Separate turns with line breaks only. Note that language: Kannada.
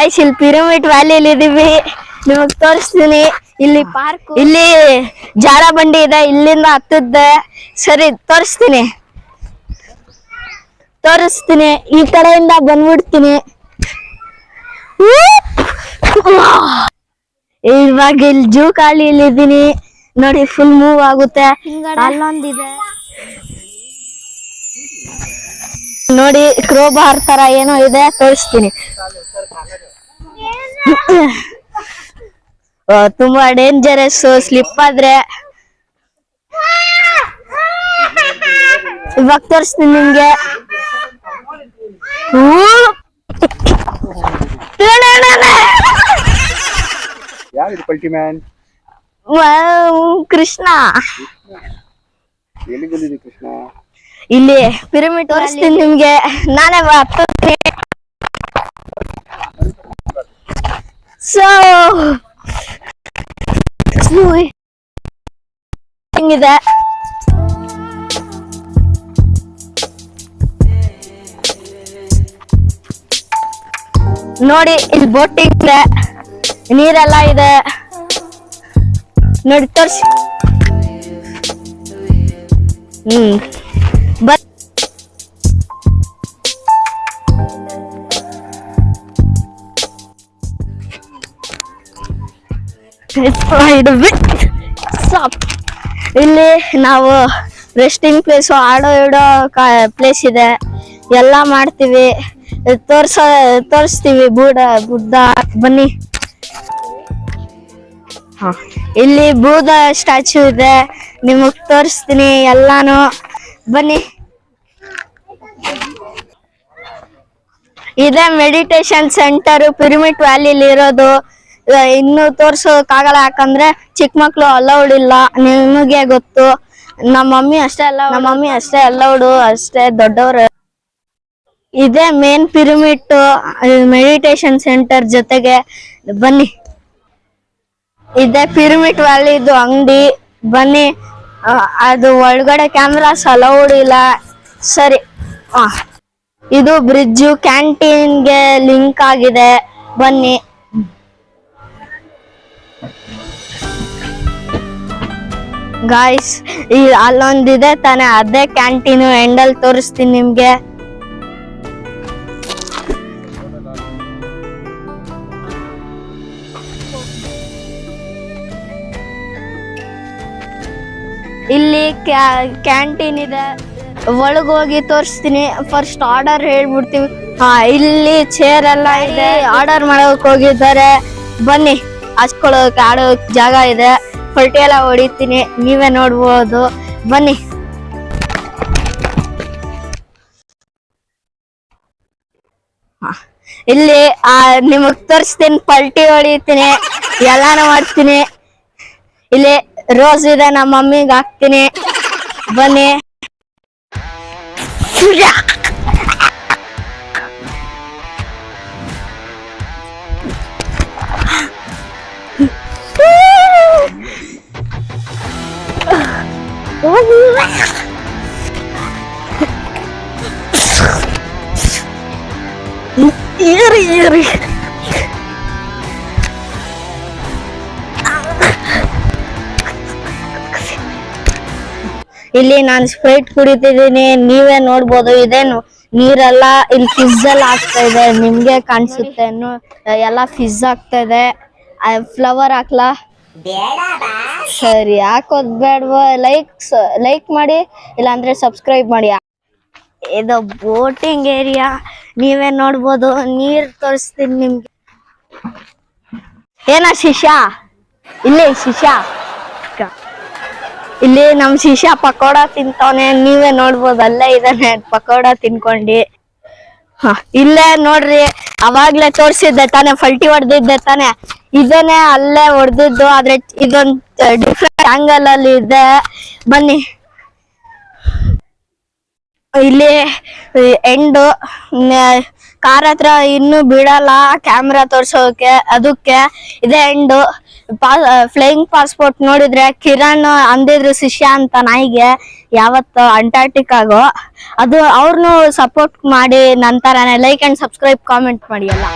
ಆಯ್ಸ್ ಇಲ್ಲಿ ಪಿರಮಿಡ್ ವ್ಯಾಲಿಯಲ್ಲಿ ಇದೀವಿ. ನಿಮಗ್ ತೋರಿಸ್ತೀನಿ. ಇಲ್ಲಿ ಪಾರ್ಕ್. ಇಲ್ಲಿ ಜಾರ ಬಂಡಿ ಇದೆ ಇಲ್ಲಿಂದ ಹತ್ತದ ಸರಿ ತೋರಿಸ್ತೀನಿ. ತೋರಿಸ್ತೀನಿ. ಈ ಕಡೆಯಿಂದ ಬಂದ್ಬಿಡ್ತೀನಿ. ಇವಾಗ ಇಲ್ಲಿ ಜೂ ಖಾಲಿಯಲ್ಲಿ ಇದೀನಿ ನೋಡಿ ಫುಲ್ ಮೂವ್ ಆಗುತ್ತೆ. ಅಲ್ಲೊಂದಿದೆ. ನೋಡಿ ಕ್ರೋಬಾರ್ ತರ ಏನೋ ಇದೆ ತೋರಿಸ್ತೀನಿ. ತುಂಬಾ ಡೇಂಜರಸ್ ಸ್ಲಿಪ್ ಆದ್ರೆ. ಇವಾಗ ತೋರಿಸ್ತೀನಿ ನಿಮ್ಗೆ. ಕೃಷ್ಣ.
ಕೃಷ್ಣ?
ಇಲ್ಲಿ ಪಿರಮಿಡ್ ತೋರಿಸ್ತೀನಿ ನಿಮ್ಗೆ. ನಾನೇ ಸೊ ಹಿಂಗಿದೆ? ನೋಡಿ ಇಲ್ಲಿ ಬೋಟಿಂಗ್ ಇದೆ. ನೀರೆಲ್ಲ ಇದೆ. ನೋಡಿ ತೋರ್ಸಿ. ಹ್ಮ್. ಬಟ್ ಇಲ್ಲಿ ನಾವು ರೆಸ್ಟಿಂಗ್ ಪ್ಲೇಸ್ ಆಡೋ ಇಡೋ ಪ್ಲೇಸ್ ಇದೆ. ಎಲ್ಲ ಮಾಡ್ತೀವಿ. ತೋರ್ಸೋ ತೋರಿಸ್ತೀವಿ ಬೂಡ ಬುದ್ಧ. ಬನ್ನಿ. ಇಲ್ಲಿ ಬೂದ ಸ್ಟ್ಯಾಚು ಇದೆ. ನಿಮಗ್ ತೋರಿಸ್ತೀನಿ ಎಲ್ಲಾನು. ಬನ್ನಿ. ಇದೆ ಮೆಡಿಟೇಷನ್ ಸೆಂಟರ್ ಪಿರಮಿಡ್ ವ್ಯಾಲಿಲಿ ಇರೋದು. ಇನ್ನು ತೋರ್ಸೋಕಾಗಲ್ಲ ಯಾಕಂದ್ರೆ ಚಿಕ್ಕ ಮಕ್ಳು ಅಲೌಡ್ ಇಲ್ಲ. ನಿಮಗೆ ಗೊತ್ತು. ನಮ್ಮ ಮಮ್ಮಿ ಅಷ್ಟೇ ಅಲ್ಲ, ನಮ್ಮ ಮಮ್ಮಿ ಅಷ್ಟೇ ಅಲೌಡ್ ಅಷ್ಟೇ ದೊಡ್ಡವ್ರು. ಇದೆ ಮೇನ್ ಪಿರಮಿಡ್ ಮೆಡಿಟೇಷನ್ ಸೆಂಟರ್ ಜೊತೆಗೆ ಬನ್ನಿ. ಇದೆ ಪಿರಮಿಡ್ ವ್ಯಾಲಿದು ಅಂಗಡಿ. ಬನ್ನಿ. ಅದು ಒಳಗಡೆ ಕ್ಯಾಮ್ರಾಸ್ ಅಲೌಡ್ ಇಲ್ಲ. ಸರಿ. ಇದು ಬ್ರಿಡ್ಜ್ ಕ್ಯಾಂಟೀನ್ಗೆ ಲಿಂಕ್ ಆಗಿದೆ. ಬನ್ನಿ. ಗಾಯ್ಸ್ ಈ ಅಲ್ಲೊಂದಿದೆ ತಾನೆ, ಅದೇ ಕ್ಯಾಂಟೀನು ಎಂಡಲ್ ತೋರಿಸ್ತೀನಿ ನಿಮ್ಗೆ. ಇಲ್ಲಿ ಕ್ಯಾಂಟೀನ್ ಇದೆ. ಒಳಗ್ ಹೋಗಿ ತೋರಿಸ್ತೀನಿ. ಫಸ್ಟ್ ಆರ್ಡರ್ ಹೇಳ್ಬಿಡ್ತೀವಿ. ಹಾ, ಇಲ್ಲಿ ಚೇರ್ ಎಲ್ಲ ಇದೆ. ಆರ್ಡರ್ ಮಾಡೋಕ್ ಹೋಗಿದ್ದಾರೆ. ಬನ್ನಿ, ಹಚ್ಕೊಳ್ಳೋಕೆ, ಆಡೋಕ್ ಜಾಗ ಇದೆ. ಪಲ್ಟಿ ಎಲ್ಲ ಹೊಡಿತೀನಿ. ನೀವೇ ನೋಡ್ಬೋದು. ಬನ್ನಿ. ಇಲ್ಲಿ, ಆ, ನಿಮಗ್ ತೋರಿಸ್ತೀನಿ. ಪಲ್ಟಿ ಹೊಡಿತೀನಿ. ಎಲ್ಲಾನು ಮಾಡ್ತೀನಿ. ಇಲ್ಲಿ ರೋಸ್ ಇದೆ ನಮ್ಮ ಮಮ್ಮಿಗೆ ಹಾಕ್ತೀನಿ ಬನ್ನಿ ಏರಿ ಏರಿ ಇಲ್ಲಿ ನಾನು ಸ್ಪ್ರೈಟ್ ಕುಡಿತಿದ್ದೀನಿ, ನೀವೇ ನೋಡ್ಬೋದು, ಇದೇನು ನೀರೆಲ್ಲ ಇಲ್ಲಿ ಫಿಜ್ ಎಲ್ಲ ಆಗ್ತಾ ಇದೆ, ನಿಮ್ಗೆ ಕಾಣಿಸುತ್ತೆ ಎಲ್ಲ ಫಿಜ್ ಆಗ್ತಾ ಇದೆ. ಫ್ಲವರ್ ಹಾಕ್ಲಾ? ಸರಿ, ಹಾಕೋದ್ ಬೇಡವ? ಲೈಕ್ ಲೈಕ್ ಮಾಡಿ, ಇಲ್ಲಾಂದ್ರೆ ಸಬ್ಸ್ಕ್ರೈಬ್ ಮಾಡಿ. ಇದು ಬೋಟಿಂಗ್ ಏರಿಯಾ ನೀವೇ ನೋಡ್ಬೋದು, ನೀರ್ ತೋರಿಸ್ತೀನಿ ನಿಮ್ಗೆ. ಏನ ಶಿಶಾ ಇಲ್ಲಿ ಶಿಷ್ಯ? ಇಲ್ಲಿ ನಮ್ ಶಿಷ್ಯ ಪಕೋಡ ತಿಂತವನೆ ನೀವೇ ನೋಡ್ಬೋದು ಅಲ್ಲೇ ಇದಾನೆ ಪಕೋಡ ತಿನ್ಕೊಂಡಿ. ಹ, ಇಲ್ಲೇ ನೋಡ್ರಿ ಅವಾಗ್ಲೇ ತೋರ್ಸಿದ್ದೆ ತಾನೆ ಫಲ್ಟಿ ಹೊಡೆದಿದ್ದೆ ತಾನೆ. ಇದೇನೆ ಅಲ್ಲೇ ಹೊಡೆದಿದ್ದು ಆದ್ರೆ ಇದೊಂದ್ ಡಿಫ್ರೆಂಟ್ ಆಂಗಲ್ ಅಲ್ಲಿ ಇದೆ. ಬನ್ನಿ. ಇಲ್ಲಿ ಎಂಡು ಕಾರ್ ಹತ್ರ ಇನ್ನು ಬಿಡಲ್ಲ ಕ್ಯಾಮ್ರಾ ತೋರ್ಸೋಕೆ, ಅದಕ್ಕೆ ಇದೆ ಎಂಡು ಫ್ಲೈಯಿಂಗ್ ಪಾಸ್ಪೋರ್ಟ್ ನೋಡಿದ್ರೆ ಕಿರಣ್ ಅಂದಿದ್ರು ಶಿಷ್ಯ ಅಂತ ನಾಯಿಗೆ ಯಾವತ್ತು ಅಂಟಾರ್ಟಿಕಾಗೋ ಅದು ಅವ್ರನ್ನೂ ಸಪೋರ್ಟ್ ಮಾಡಿ ನಂತರನೇ ಲೈಕ್ ಅಂಡ್ ಸಬ್ಸ್ಕ್ರೈಬ್ ಕಾಮೆಂಟ್ ಮಾಡಿ ಎಲ್ಲ